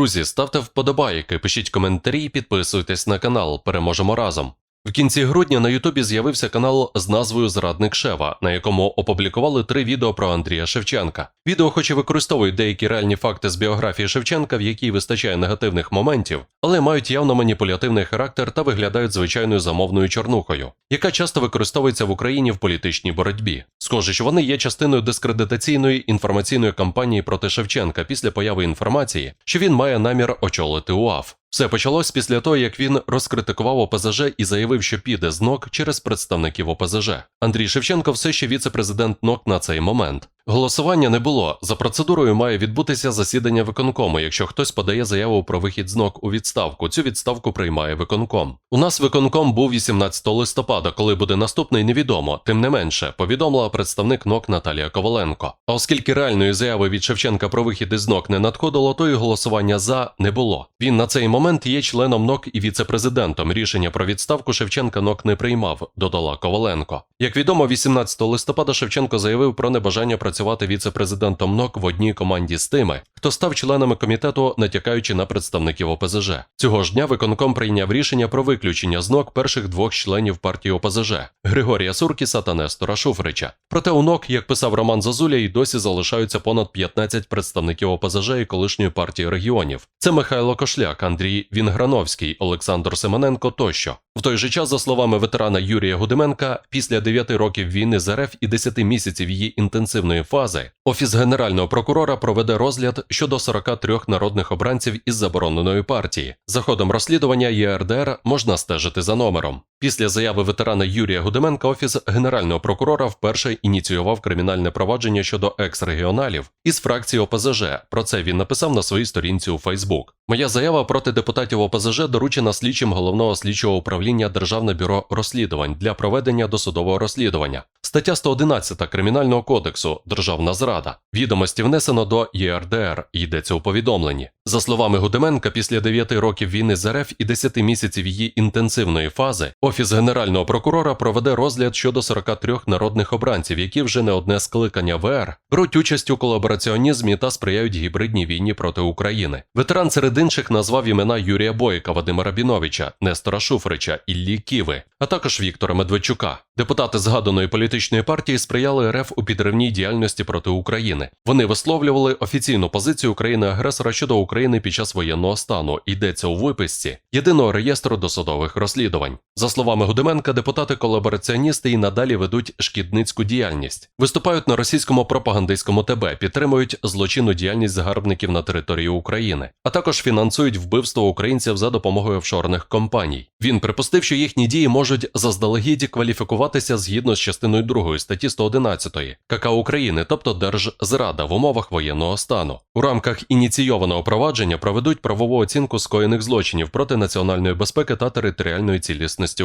Друзі, ставте вподобайки, пишіть коментарі, підписуйтесь на канал. Переможемо разом. В кінці грудня на Ютубі з'явився канал з назвою Зрадник Шева, на якому опублікували три відео про Андрія Шевченка. Відео, хоч і використовують деякі реальні факти з біографії Шевченка, в якій вистачає негативних моментів, але мають явно маніпулятивний характер та виглядають звичайною замовною чорнухою, яка часто використовується в Україні в політичній боротьбі. Схоже, що вони є частиною дискредитаційної інформаційної кампанії проти Шевченка після появи інформації, що він має намір очолити УАФ. Все почалось після того, як він розкритикував ОПЗЖ і заявив, що піде з НОК через представників ОПЗЖ. Андрій Шевченко все ще віце-президент НОК на цей момент. Голосування не було. За процедурою має відбутися засідання виконкому, якщо хтось подає заяву про вихід з НОК у відставку. Цю відставку приймає виконком. У нас виконком був 18 листопада, коли буде наступний, невідомо. Тим не менше, повідомила представник НОК Наталія Коваленко. А оскільки реальної заяви від Шевченка про вихід із НОК не надходило, то і голосування за не було. Він на цей момент є членом НОК і віце-президентом. Рішення про відставку Шевченка НОК не приймав, додала Коваленко. Як відомо, 18 листопада Шевченко заявив про небажання працювати віце-президентом НОК в одній команді з тими, хто став членами комітету, натякаючи на представників ОПЗЖ. Цього ж дня виконком прийняв рішення про виключення з НОК перших двох членів партії ОПЗЖ Григорія Суркіса та Нестора Шуфрича. Проте у НОК, як писав Роман Зазуля, і досі залишаються понад 15 представників ОПЗЖ і колишньої партії регіонів. Це Михайло Кошляк, Андрій Вінграновський, Олександр Семененко тощо. В той же час, за словами ветерана Юрія Гудименка, після 9 років війни з РФ і 10 місяців її інтенсивної фази, офіс генерального прокурора проведе розгляд щодо 43 народних обранців із забороненої партії. За ходом розслідування ЄРДР можна стежити за номером. Після заяви ветерана Юрія Гудименка офіс генерального прокурора вперше ініціював кримінальне провадження щодо екс-регіоналів із фракції ОПЗЖ. Про це він написав на своїй сторінці у Фейсбук. Моя заява проти депутатів ОПЗЖ доручена слідчим головного слідчого управління Державне бюро розслідувань для проведення досудового розслідування. Стаття 111 Кримінального кодексу Державна зрада. Відомості внесено до ЄРДР. Йдеться у повідомленні. За словами Гудименка, після 9 років війни з РФ і 10 місяців її інтенсивної фази, офіс генерального прокурора проведе розгляд щодо 43 народних обранців, які вже не одне скликання ВР беруть участь у колабораціонізмі та сприяють гібридній війні проти України. Ветеран серед інших назвав імена Юрія Бойка, Вадима Рабіновича, Нестора Шуфрича, Іллі Ківи, а також Віктора Медведчука. Депутати згаданої політичної партії сприяли РФ у підривній діяльності проти України. Вони висловлювали офіційну позицію країни-агресора щодо України під час воєнного стану. Йдеться у виписці єдиного реєстру досудових розслідувань. За словами Гудименка, депутати-колабораціоністи і надалі ведуть шкідницьку діяльність, виступають на російському пропагандистському ТБ, підтримують злочинну діяльність загарбників на території України, а також фінансують вбивство українців за допомогою офшорних компаній. Він припустив, що їхні дії можуть заздалегідь кваліфікуватися згідно з частиною 2 статті 111 КК України, тобто Держзрада в умовах воєнного стану. У рамках ініційованого провадження проведуть правову оцінку скоєних злочинів проти національної безпеки та територіальної цілісності